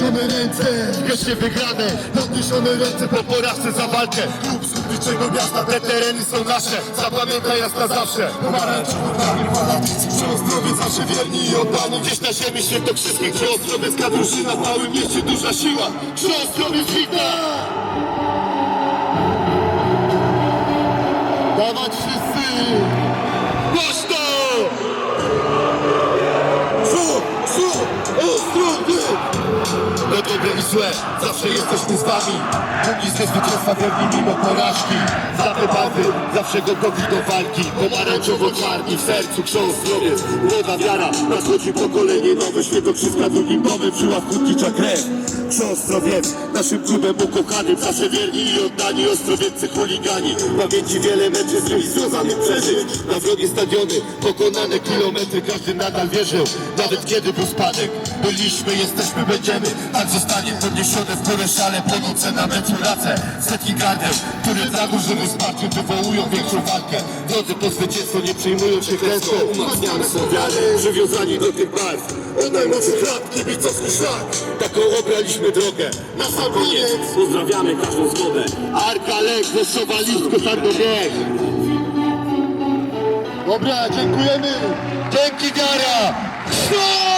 Podniesione ręce, wygrane. Podniesione ręce po porażce za walkę. Klub zbudniczego miasta, te tereny są nasze. Zapamiętaj nas na zawsze. Pomarańczowo nami fanatycy Przeostrowie zawsze wierni i oddani. Gdzieś na ziemi świętokrzyskiej Przeostrowiecka drużyna w małym mieście duża siła. Przeostrowiec wita! Dawać dobre i złe, zawsze jesteśmy z wami. Dumni ze zwycięstwa pewni mimo porażki. Za te barwy, zawsze gotowi do walki. Pomarańczowo-czarni w sercu książ zdrowiec Młoda wiara, nadchodzi pokolenie nowe. Świętokrzyska drugim domem, w żyłach hutnicza krew. Książ zdrowiec, naszym klubem ukochanym Zawsze wierni i oddani, ostrowieccy chuligani. Pamięci wiele meczów z nimi związanych przeżyć. Na wrogie stadiony, pokonane kilometry. Każdy nadal wierzył, nawet kiedy był spadek. Byliśmy, jesteśmy, będziemy. Tak zostanie podniesione w górę szale Po noce na meczu racę. Setki gardeł, które za dużym wsparciem Wywołują większą walkę. Drodzy po zwycięstwo nie przyjmują się klęską. Umacniane są wiary, przywiązani do tych barw. Od najmłodszych lat kibicowski szlak. Taką obraliśmy drogę. Na sam koniec Pozdrawiamy każdą zgodę. Arka, Lek, Woszowa, Listko, Targowiek Dobra, dziękujemy. Dzięki Gara. Sztos!